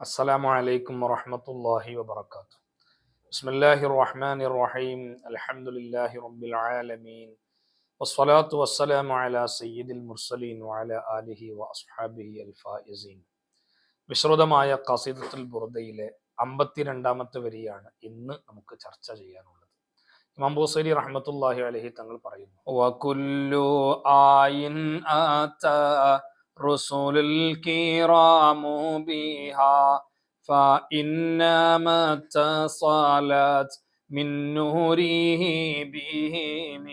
السلام عليكم ورحمة الله وبركاته بسم الله الرحمن الرحيم الحمد لله رب العالمين والصلاة والسلام على سيد المرسلين وعلى آله وأصحابه الفائزين വിശ്രുതമായ കസീദത്തുൽ ബുർദയിലെ അമ്പത്തിരണ്ടാമത്തെ വരിയാണ് ഇന്ന് നമുക്ക് ചർച്ച ചെയ്യാനുള്ളത് ഇമാം ബൂസരി റഹ്മത്തുല്ലാഹി അലഹി തങ്ങൾ പറയുന്നു رسل الكرام بها فإنما اتصلت من نوره بهم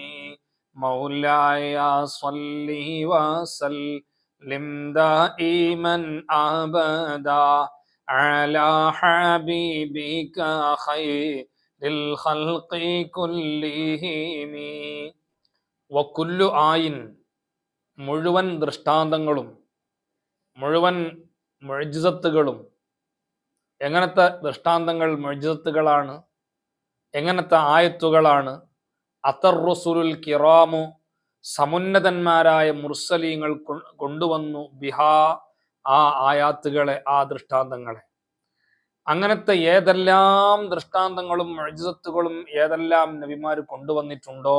مولاي صل وسلم دائما أبدا على حبيبك خير الخلق كلهم. وكل آين മുഴുവൻ ദൃഷ്ടാന്തങ്ങളും മുഴുവൻ മൊഴിജത്തുകളും എങ്ങനത്തെ ദൃഷ്ടാന്തങ്ങൾ മൊഴിജത്തുകളാണ് എങ്ങനത്തെ ആയത്തുകളാണ് അത്തർ റസുലുൽ കിറാമു സമുന്നതന്മാരായ മുർസലീങ്ങൾ കൊണ്ടുവന്നു ബിഹാ ആ ആയാത്തുകളെ ആ ദൃഷ്ടാന്തങ്ങളെ. അങ്ങനത്തെ ഏതെല്ലാം ദൃഷ്ടാന്തങ്ങളും മുഴജിസത്തുകളും ഏതെല്ലാം നബിമാർ കൊണ്ടുവന്നിട്ടുണ്ടോ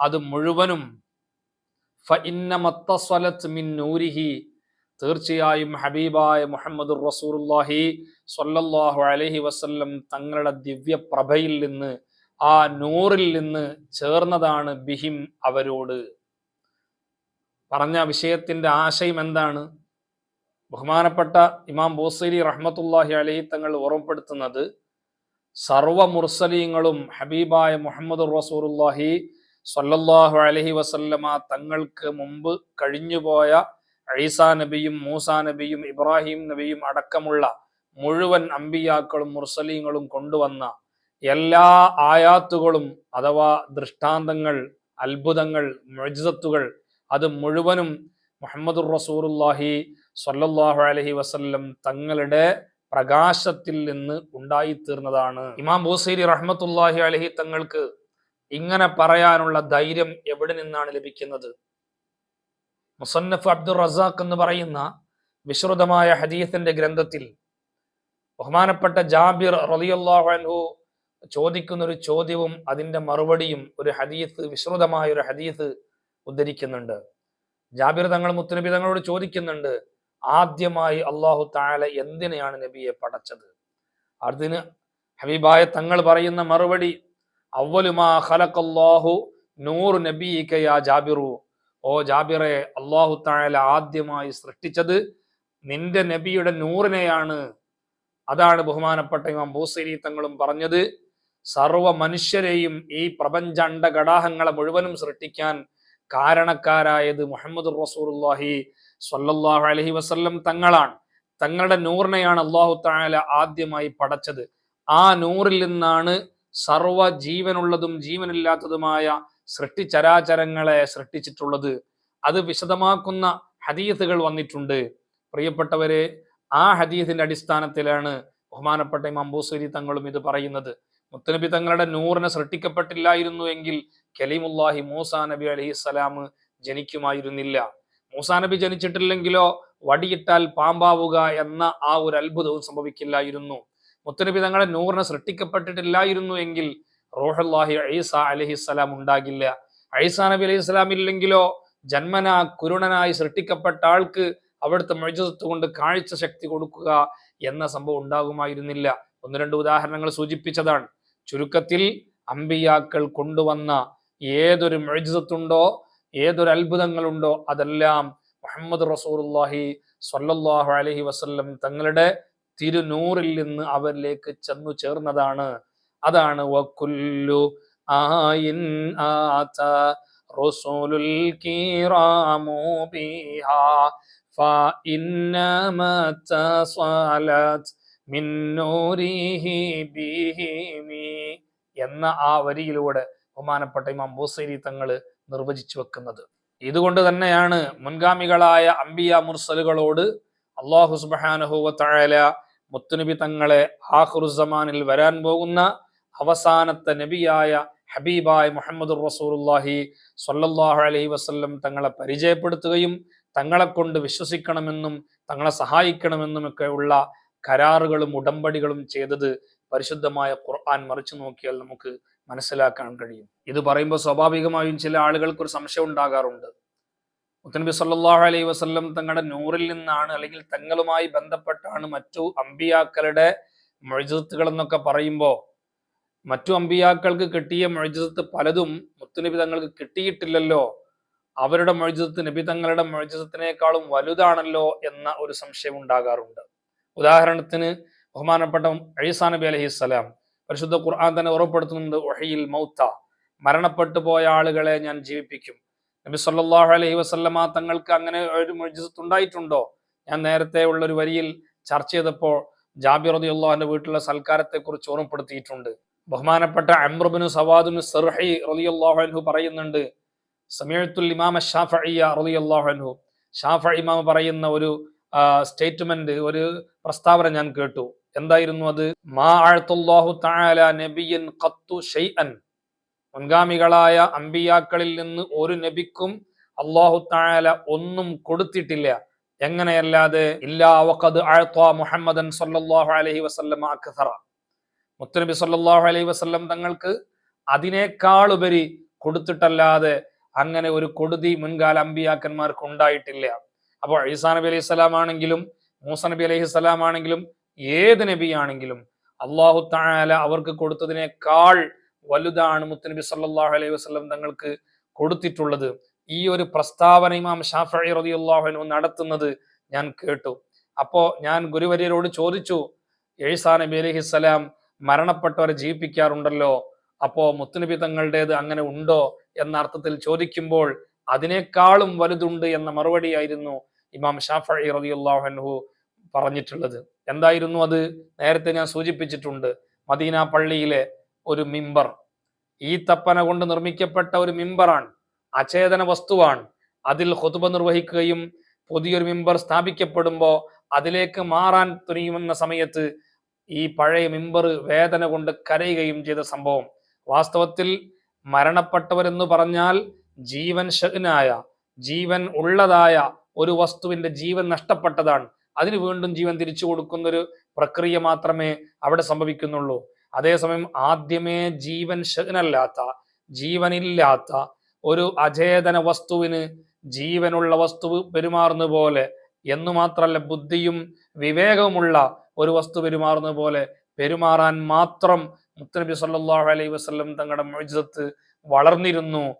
അത് മുഴുവനും തീർച്ചയായും ഹബീബായ മുഹമ്മദ് റസൂലുള്ളാഹി സ്വല്ലല്ലാഹു അലൈഹി വസല്ലം തങ്ങളുടെ ദിവ്യപ്രഭയിൽ നിന്ന് ആ നൂറിൽ നിന്ന് ചേർന്നതാണ് ബിഹിം അവരോട്. പറഞ്ഞ വിഷയത്തിന്റെ ആശയം എന്താണ്? ബഹുമാനപ്പെട്ട ഇമാം ബോസരി റഹ്മത്തുല്ലാഹി അലഹി തങ്ങൾ ഓർമ്മപ്പെടുത്തുന്നത് സർവ മുർസലീങ്ങളും ഹബീബായ മുഹമ്മദ് റസൂലുള്ളാഹി സ്വല്ലല്ലാഹു അലഹി വസല്ലമ തങ്ങൾക്ക് മുമ്പ് കഴിഞ്ഞുപോയ ഈസാ നബിയും മൂസാ നബിയും ഇബ്രാഹിം നബിയും അടക്കമുള്ള മുഴുവൻ അമ്പിയാക്കളും മുർസലീങ്ങളും കൊണ്ടുവന്ന എല്ലാ ആയാത്തുകളും അഥവാ ദൃഷ്ടാന്തങ്ങൾ അത്ഭുതങ്ങൾ മൊഴിസത്തുകൾ അത് മുഴുവനും മുഹമ്മദുർ റസൂറുല്ലാഹി സ്വല്ലല്ലാഹു അലഹി വസല്ലം തങ്ങളുടെ പ്രകാശത്തിൽ നിന്ന് ഉണ്ടായിത്തീർന്നതാണ്. ഇമാം ബൂസൈരി റഹ്മത്തുല്ലാഹി അലഹി തങ്ങൾക്ക് ഇങ്ങനെ പറയാനുള്ള ധൈര്യം എവിടെ നിന്നാണ് ലഭിക്കുന്നത്? മുസന്നഫ് അബ്ദുൾ റസാഖ് എന്ന് പറയുന്ന വിശ്രുതമായ ഹദീസിന്റെ ഗ്രന്ഥത്തിൽ ബഹുമാനപ്പെട്ട ജാബിർ റളിയല്ലാഹു അൻഹു ചോദിക്കുന്ന ഒരു ചോദ്യവും അതിന്റെ മറുപടിയും ഒരു ഹദീസ് വിശ്രുതമായ ഒരു ഹദീസ് ഉദ്ധരിക്കുന്നുണ്ട്. ജാബിർ തങ്ങൾ മുത്തുനബി തങ്ങളോട് ചോദിക്കുന്നുണ്ട് ആദ്യമായി അള്ളാഹു താല എന്തിനെയാണ് നബിയെ പടച്ചത്? അതിന് ഹബീബായ തങ്ങൾ പറയുന്ന മറുപടി അവലുമാ ഖലഖല്ലാഹു നബീക യാ ജാബിറു. ഓ ജാബിറെ അള്ളാഹു താഴല ആദ്യമായി സൃഷ്ടിച്ചത് നിന്റെ നബിയുടെ നൂറിനെയാണ്. അതാണ് ബഹുമാനപ്പെട്ട ഇമാം ബൂസരി തങ്ങളും പറഞ്ഞത്. സർവ മനുഷ്യരെയും ഈ പ്രപഞ്ചാണ്ട ഘടാഹങ്ങളെ മുഴുവനും സൃഷ്ടിക്കാൻ കാരണക്കാരായത് മുഹമ്മദ് റസൂർഹി സ്വല്ലല്ലാഹു അലഹി വസ്ല്ലം തങ്ങളാണ്. തങ്ങളുടെ നൂറിനെയാണ് അള്ളാഹു താല ആദ്യമായി പടച്ചത്. ആ നൂറിൽ നിന്നാണ് സർവ ജീവനുള്ളതും ജീവനില്ലാത്തതുമായ സൃഷ്ടിചരാചരങ്ങളെ സൃഷ്ടിച്ചിട്ടുള്ളത്. അത് വിശദമാക്കുന്ന ഹദീസുകൾ വന്നിട്ടുണ്ട്. പ്രിയപ്പെട്ടവരെ ആ ഹദീസിന്റെ അടിസ്ഥാനത്തിലാണ് ബഹുമാനപ്പെട്ട ഇമാം തങ്ങളും ഇത് പറയുന്നത്. മുത്തനബി തങ്ങളുടെ നൂറിനെ സൃഷ്ടിക്കപ്പെട്ടില്ലായിരുന്നു എങ്കിൽ കലീമുല്ലാഹി മൂസാ നബി അലഹിസ്സലാം ജനിക്കുമായിരുന്നില്ല. മൂസാ നബി ജനിച്ചിട്ടില്ലെങ്കിലോ വടിയിട്ടാൽ പാമ്പാവുക എന്ന ആ ഒരു അത്ഭുതവും സംഭവിക്കില്ലായിരുന്നു. മുത്തനബി തങ്ങളുടെ നൂറിനെ സൃഷ്ടിക്കപ്പെട്ടിട്ടില്ലായിരുന്നു എങ്കിൽ റോഹല്ലാഹി ഐസ അലഹിസ്സലാം ഉണ്ടാകില്ല. ഐസാ നബി അലൈഹി സ്വലാം ഇല്ലെങ്കിലോ ജന്മന കുരുണനായി സൃഷ്ടിക്കപ്പെട്ട ആൾക്ക് അവിടുത്തെ മൊഴിജത്ത് കൊണ്ട് കാഴ്ച ശക്തി കൊടുക്കുക എന്ന സംഭവം ഉണ്ടാകുമായിരുന്നില്ല. ഒന്ന് രണ്ട് ഉദാഹരണങ്ങൾ സൂചിപ്പിച്ചതാണ്. ചുരുക്കത്തിൽ അമ്പിയാക്കൾ കൊണ്ടുവന്ന ഏതൊരു മൊഴിജത്തുണ്ടോ ഏതൊരു അത്ഭുതങ്ങളുണ്ടോ അതെല്ലാം മുഹമ്മദ് റസൂലുള്ളാഹി സ്വല്ലല്ലാഹു അലഹി വസ്ല്ലം തങ്ങളുടെ തിരുനൂറിൽ നിന്ന് അവരിലേക്ക് ചെന്നു ചേർന്നതാണ് അതാണ് വക്കുല്ലു ആയിൻ ആത റസൂലുൽ കിറാമു ബിഹാ فإنما اتصالت من نوره بهم എന്ന ആ വരിയിലൂടെ ബഹുമാനപ്പെട്ട ഇമാം ബൂസൈരി തങ്ങൾ നിർവചിച്ചു വെക്കുന്നത് ഇതുകൊണ്ട് തന്നെയാണ് മുൻഗാമികളായ അംബിയ മുർസലുകളോട് അള്ളാഹു സുബാനഹുവ തഴല മുത്തുനബി തങ്ങളെ ആഹുറുസമാനിൽ വരാൻ പോകുന്ന അവസാനത്തെ നബിയായ ഹബീബായ മുഹമ്മദ് റസൂലുള്ളാഹി സൊല്ലാഹു അലഹി വസ്ല്ലം തങ്ങളെ പരിചയപ്പെടുത്തുകയും തങ്ങളെ കൊണ്ട് വിശ്വസിക്കണമെന്നും തങ്ങളെ സഹായിക്കണമെന്നും ഒക്കെ ഉള്ള കരാറുകളും ഉടമ്പടികളും ചെയ്തത് പരിശുദ്ധമായ ഖുർആൻ മറിച്ചു നോക്കിയാൽ നമുക്ക് മനസ്സിലാക്കാൻ കഴിയും. ഇത് പറയുമ്പോൾ സ്വാഭാവികമായും ചില ആളുകൾക്ക് ഒരു സംശയം ഉണ്ടാകാറുണ്ട്. മുത്തനബി സല്ലാഹു അലൈഹി വസല്ലം തങ്ങളുടെ നൂറിൽ നിന്നാണ് അല്ലെങ്കിൽ തങ്ങളുമായി ബന്ധപ്പെട്ടാണ് മറ്റു അമ്പിയാക്കളുടെ മൊഴിജത്തുകൾ എന്നൊക്കെ പറയുമ്പോൾ മറ്റു അമ്പിയാക്കൾക്ക് കിട്ടിയ മൊഴിജത്ത് പലതും മുത്തുനബി തങ്ങൾക്ക് കിട്ടിയിട്ടില്ലല്ലോ. അവരുടെ മൊഴിജത്ത് നബി തങ്ങളുടെ മൊഴിജത്തിനേക്കാളും വലുതാണല്ലോ എന്ന ഒരു സംശയം ഉണ്ടാകാറുണ്ട്. ഉദാഹരണത്തിന് ബഹുമാനപ്പെട്ട അഴീസാ നബി അലഹിസ്സലാം പരിശുദ്ധ ഖുർആൻ തന്നെ ഉറപ്പെടുത്തുന്നുണ്ട് ഒഹയിൽ മൗത്ത മരണപ്പെട്ടു പോയ ആളുകളെ ഞാൻ ജീവിപ്പിക്കും. നബി സല്ലല്ലാഹു അലൈഹി വസല്ലമ തങ്ങൾക്ക് അങ്ങനെ ഒരു ഉണ്ടായിട്ടുണ്ടോ ഞാൻ നേരത്തെ ഉള്ള ഒരു വരിയിൽ ചർച്ച ചെയ്തപ്പോൾ ജാബിർ റളിയല്ലാഹുവിന്റെ വീട്ടിലെ സൽക്കാരത്തെ കുറിച്ച് ഓർമ്മപ്പെടുത്തിയിട്ടുണ്ട്. ബഹുമാനപ്പെട്ട അമ്രുബിന് സവാദുന് സെർഹി അൻഹു പറയുന്നുണ്ട് സമീഅത്തുൽ ഇമാമ ഷാഫിയ അൻഹു. ഷാഫി ഇമാം പറയുന്ന ഒരു സ്റ്റേറ്റ്മെന്റ് ഒരു പ്രസ്താവന ഞാൻ കേട്ടു. എന്തായിരുന്നു അത്? മാ അഅ്തല്ലാഹു തആല നബിയൻ ഖത്തു ഷൈഅൻ മുൻഗാമികളായ അമ്പിയാക്കളിൽ നിന്ന് ഒരു നബിക്കും അള്ളാഹു താല ഒന്നും കൊടുത്തിട്ടില്ല. എങ്ങനെയല്ലാതെ? ഇല്ലാ വഖദ് വസ്ലം മുഹമ്മദൻ സല്ലല്ലാഹു അലൈഹി വസല്ലം മുത്തനബി സല്ലല്ലാഹു അലൈഹി വസല്ലം തങ്ങൾക്ക് അതിനേക്കാളുപരി കൊടുത്തിട്ടല്ലാതെ അങ്ങനെ ഒരു കൊടുതി മുൻകാല അമ്പിയാക്കന്മാർക്ക് ഉണ്ടായിട്ടില്ല. അപ്പോൾ ഈസാ നബി അലൈഹി സ്വലാം ആണെങ്കിലും മൂസ നബി അലൈഹി സ്വലാം ആണെങ്കിലും ഏത് നബിയാണെങ്കിലും അള്ളാഹു താല അവർക്ക് കൊടുത്തതിനേക്കാൾ വലുതാണ് മുത്തനബി സല്ലാഹു അലൈഹി വസ്ലം തങ്ങൾക്ക് കൊടുത്തിട്ടുള്ളത്. ഈ ഒരു പ്രസ്താവന ഇമാം ഷാഫി അൻഹു നടത്തുന്നത് ഞാൻ കേട്ടു. അപ്പോ ഞാൻ ഗുരുവര്യരോട് ചോദിച്ചു എഴുസാ നബി അലൈഹിസ്സലാം മരണപ്പെട്ടവരെ ജീവിപ്പിക്കാറുണ്ടല്ലോ അപ്പോ മുത്തുനബി തങ്ങളുടേത് അങ്ങനെ ഉണ്ടോ എന്ന അർത്ഥത്തിൽ ചോദിക്കുമ്പോൾ അതിനേക്കാളും വലുതുണ്ട് എന്ന മറുപടിയായിരുന്നു ഇമാം ഷാഫി അൻഹു പറഞ്ഞിട്ടുള്ളത്. എന്തായിരുന്നു അത്? നേരത്തെ ഞാൻ സൂചിപ്പിച്ചിട്ടുണ്ട് മദീന പള്ളിയിലെ ഒരു മിമ്പർ ഈ തപ്പന കൊണ്ട് നിർമ്മിക്കപ്പെട്ട ഒരു മിമ്പറാണ് അചേതന വസ്തുവാണ്. അതിൽ ഹുതുബ നിർവഹിക്കുകയും പുതിയൊരു മിമ്പർ സ്ഥാപിക്കപ്പെടുമ്പോൾ അതിലേക്ക് മാറാൻ തുനിയുമെന്ന സമയത്ത് ഈ പഴയ മിമ്പർ വേദന കൊണ്ട് കരയുകയും ചെയ്ത സംഭവം. വാസ്തവത്തിൽ മരണപ്പെട്ടവരെന്ന് പറഞ്ഞാൽ ജീവൻ ഷഹ്നായ ജീവൻ ഉള്ളതായ ഒരു വസ്തുവിന്റെ ജീവൻ നഷ്ടപ്പെട്ടതാണ്. അതിന് വീണ്ടും ജീവൻ തിരിച്ചു കൊടുക്കുന്ന ഒരു പ്രക്രിയ മാത്രമേ അവിടെ സംഭവിക്കുന്നുള്ളൂ. അതേസമയം ആദ്യമേ ജീവൻ ശകനല്ലാത്ത ജീവനില്ലാത്ത ഒരു അചേതന വസ്തുവിന് ജീവനുള്ള വസ്തു പെരുമാറുന്ന പോലെ എന്ന് മാത്രമല്ല ബുദ്ധിയും വിവേകവുമുള്ള ഒരു വസ്തു പെരുമാറുന്ന പോലെ പെരുമാറാൻ മാത്രം മുത്തനബി സല്ലല്ലാഹു അലൈഹി വസ്ലം തങ്ങളുടെ മൊഴിജത്ത് വളർന്നിരുന്നു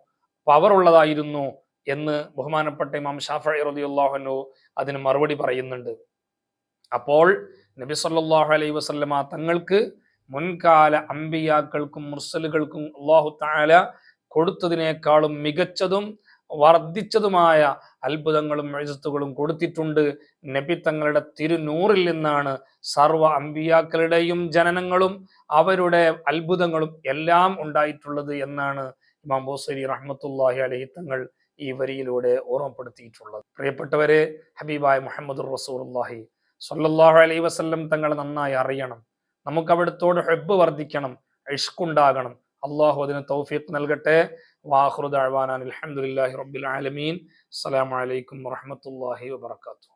പവർ ഉള്ളതായിരുന്നു എന്ന് ബഹുമാനപ്പെട്ട ഇമാം ഷാഫി അൻഹു അതിന് മറുപടി പറയുന്നുണ്ട്. അപ്പോൾ നബി സല്ലാഹു അലൈഹി വസല്ലമ തങ്ങൾക്ക് മുൻകാല അമ്പിയാക്കൾക്കും മുർസലുകൾക്കും അള്ളാഹു താല കൊടുത്തതിനേക്കാളും മികച്ചതും വർദ്ധിച്ചതുമായ അത്ഭുതങ്ങളും എഴുത്തുകളും കൊടുത്തിട്ടുണ്ട്. നബി തങ്ങളുടെ തിരുനൂറിൽ നിന്നാണ് സർവ അമ്പിയാക്കളുടെയും ജനനങ്ങളും അവരുടെ അത്ഭുതങ്ങളും എല്ലാം ഉണ്ടായിട്ടുള്ളത് എന്നാണ് ഇമാം ബോസരി റഹ്മത്തുല്ലാഹി അലഹി തങ്ങൾ ഈ വരിയിലൂടെ ഓർമ്മപ്പെടുത്തിയിട്ടുള്ളത്. പ്രിയപ്പെട്ടവരെ ഹബീബായ മുഹമ്മദ് റസൂലുള്ളാഹി സ്വല്ലല്ലാഹു അലൈ വസല്ലം തങ്ങളെ നന്നായി അറിയണം. നമുക്ക് അവിടുത്തോട് ഹെബ് വർദ്ധിക്കണം ഇഷ്കുണ്ടാകണം. അള്ളാഹു അതിന് തൗഫീഖ് നൽകട്ടെ. വാഹുദ് അഹ്വാനാൻ അലഹമുല്ലാഹി റബ്ബിൽ ആലമീൻ. അസ്സലാമു അലൈക്കും വറഹ്മത്തുള്ളാഹി വബറകാതുഹു.